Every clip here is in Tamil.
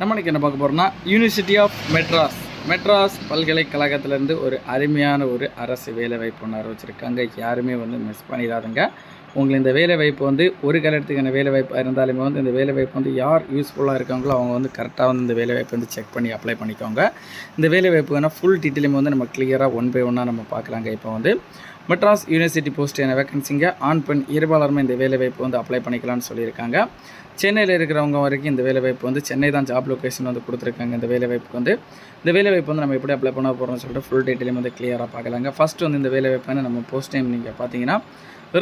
நம்மளுக்கு என்ன பார்க்க போகிறோம்னா யூனிவர்சிட்டி ஆஃப் மெட்ராஸ் மெட்ராஸ் பல்கலைக்கழகத்திலேருந்து ஒரு அருமையான ஒரு அரசு வேலைவாய்ப்பு ஒன்று வச்சுருக்காங்க யாருமே வந்து மிஸ் பண்ணிடாதுங்க. உங்களுக்கு இந்த வேலைவாய்ப்பு வந்து ஒரு காலத்துக்கான வேலைவாய்ப்பாக இருந்தாலுமே வந்து இந்த வேலைவாய்ப்பு வந்து யார் யூஸ்ஃபுல்லாக இருக்காங்களோ அவங்க வந்து கரெக்டாக வந்து இந்த வேலைவாய்ப்பு வந்து செக் பண்ணி அப்ளை பண்ணிக்கோங்க. இந்த வேலைவாய்ப்பு வேணால் ஃபுல் டீட்டெயிலுமே வந்து நம்ம கிளியராக ஒன் பை ஒன்னாக நம்ம பார்க்கலாங்க. இப்போ வந்து மெட்ராஸ் யூனிவர்சிட்டி போஸ்டான வேகன்சிங்க ஆண் பெண் இருபாலருமே இந்த வேலைவாய்ப்பு வந்து அப்ளை பண்ணிக்கலாம்னு சொல்லியிருக்காங்க. சென்னையில் இருக்கிறவங்க வரைக்கும் இந்த வேலைவாய்ப்பு வந்து சென்னை தான் ஜாப் லொக்கேஷன் வந்து கொடுத்துருக்காங்க இந்த வேலைவாய்ப்புக்கு வந்து. இந்த வேலைவாய்ப்பு வந்து நம்ம எப்படி அப்ளை பண்ண போகிறோம்னு சொல்லிட்டு ஃபுல் டீட்டெயிலும் வந்து கிளியராக பார்க்கலாங்க. ஃபஸ்ட்டு வந்து இந்த வேலைவாய்ப்பு நம்ம போஸ்ட் டைம் நீங்கள் பார்த்தீங்கன்னா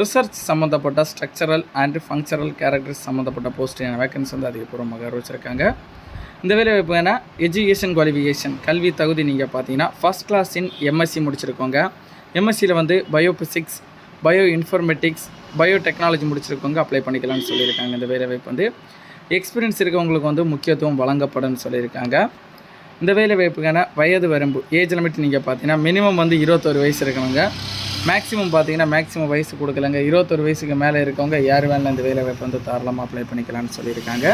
ரிசர்ச் சம்மந்தப்பட்ட ஸ்ட்ரக்சரல் அண்ட் ஃபங்க்ஷனல் கேரக்டர்ஸ் சம்மந்தப்பட்ட போஸ்டான வேகன்சி வந்து அதிகபூர்வமாக அறிவிச்சிருக்காங்க. இந்த வேலைவாய்ப்பு என்ன? எஜுகேஷன் குவாலிஃபிகேஷன் கல்வி தகுதி நீங்கள் பார்த்தீங்கன்னா ஃபஸ்ட் கிளாஸ் இன் எம்எஸ்சி முடிச்சிருக்கோங்க. எம்எஸ்சியில் வந்து biophysics bioinformatics biotechnology முடிச்சிருக்கவங்க அப்ளை பண்ணிக்கலாம்னு சொல்லியிருக்காங்க. இந்த வேலைவாய்ப்பு வந்து எக்ஸ்பீரியன்ஸ் இருக்கவங்களுக்கு வந்து முக்கியத்துவம் வழங்கப்படும்னு சொல்லியிருக்காங்க. இந்த வேலை வாய்ப்புக்கான வயது வரம்பு ஏஜ் லிமிட் நீங்கள் பார்த்தீங்கன்னா மினிமம் வந்து இருபத்தொரு வயசு இருக்கணுங்க. மேக்ஸிமம் பார்த்தீங்கன்னா மேக்ஸிமம் வயசு கொடுக்கலங்க. இருபத்தொரு வயசுக்கு மேலே இருக்கவங்க யார் வேணாலும் இந்த வேலை வாய்ப்பு வந்து தாராளமாக அப்ளை பண்ணிக்கலாம்னு சொல்லியிருக்காங்க.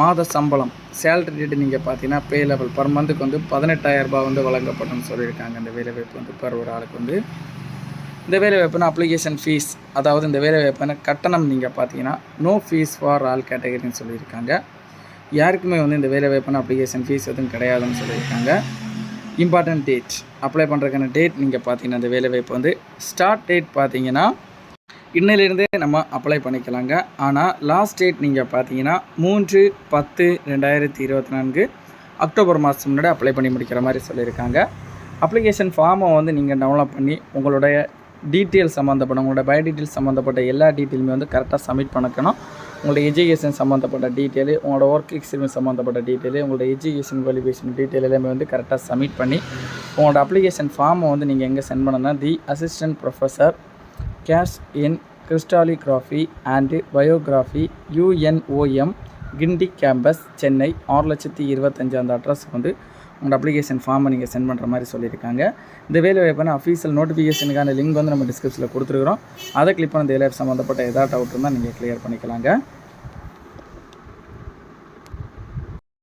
மாத சம்பளம் சேலரி ரேட்டு நீங்கள் பார்த்தீங்கன்னா பே லெவல் பர் மந்த்துக்கு வந்து பதினெட்டாயிரரூபா வந்து வழங்கப்படும்னு சொல்லியிருக்காங்க. இந்த வேலைவாய்ப்பு வந்து பர் ஒரு ஆளுக்கு வந்து. இந்த வேலைவாய்ப்புனா அப்ளிகேஷன் ஃபீஸ் அதாவது இந்த வேலைவாய்ப்புனா கட்டணம் நீங்கள் பார்த்தீங்கன்னா நோ ஃபீஸ் ஃபார் ஆல் கேட்டகரின்னு சொல்லியிருக்காங்க. யாருக்குமே வந்து இந்த வேலைவாய்ப்புனா அப்ளிகேஷன் ஃபீஸ் எதுவும் கிடையாதுன்னு சொல்லியிருக்காங்க. இம்பார்ட்டன்ட் டேட் அப்ளை பண்ணுறதுக்கான டேட் நீங்கள் பார்த்தீங்கன்னா இந்த வேலைவாய்ப்பு வந்து. ஸ்டார்ட் டேட் பார்த்தீங்கன்னா இன்னிலிருந்தே நம்ம அப்ளை பண்ணிக்கலாங்க. ஆனால் லாஸ்ட் டேட் நீங்கள் பார்த்தீங்கன்னா மூன்று பத்து ரெண்டாயிரத்தி இருபத்தி நான்கு அக்டோபர் மாதம் முன்னாடி அப்ளை பண்ணி முடிக்கிற மாதிரி சொல்லியிருக்காங்க. அப்ளிகேஷன் ஃபார்மை வந்து நீங்கள் டவுன்லோட் பண்ணி உங்களுடைய டீட்டெயில் சம்மந்தப்பட்ட உங்களோட பயோ டீட்டெயில் சம்மந்தப்பட்ட எல்லா டீட்டெயிலுமே வந்து கரெக்டாக சப்மிட் பண்ணிக்கணும். உங்களோட எஜுகேஷன் சம்மந்தப்பட்ட டீட்டெயிலு உங்களோட ஒர்க் எக்ஸ்பீரியன்ஸ் சம்மந்தப்பட்ட டீட்டெயிலு உங்களோட எஜுகேஷன் குவாலிஃபிகேஷன் டீட்டெயில் எல்லாமே வந்து கரெக்டாக சப்மிட் பண்ணி உங்களோட அப்ளிகேஷன் ஃபார்மை வந்து நீங்கள் எங்கே சென்ட் பண்ணணும்னா the assistant professor CAS in crystallography and biography UNOM Guindy campus Chennai ஆறு லட்சத்தி இருபத்தஞ்சு அந்த அட்ரஸ்க்கு வந்து உங்களோட அப்ளிகேஷன் ஃபார்மை நீங்கள் சென்ட் பண்ணுற மாதிரி சொல்லியிருக்காங்க. இந்த வேலை வாய்ப்பான அஃபீஷியல் நோட்டிஃபிகேஷனுக்கான லிங்க் வந்து நம்ம டிஸ்கிரிப்ஷனில் கொடுத்துருக்குறோம். அதை கிளிக் பண்ண இந்த வேலை சம்மந்தப்பட்ட எதாவது டவுட் இருந்தால் நீங்கள் கிளியர் பண்ணிக்கலாங்க.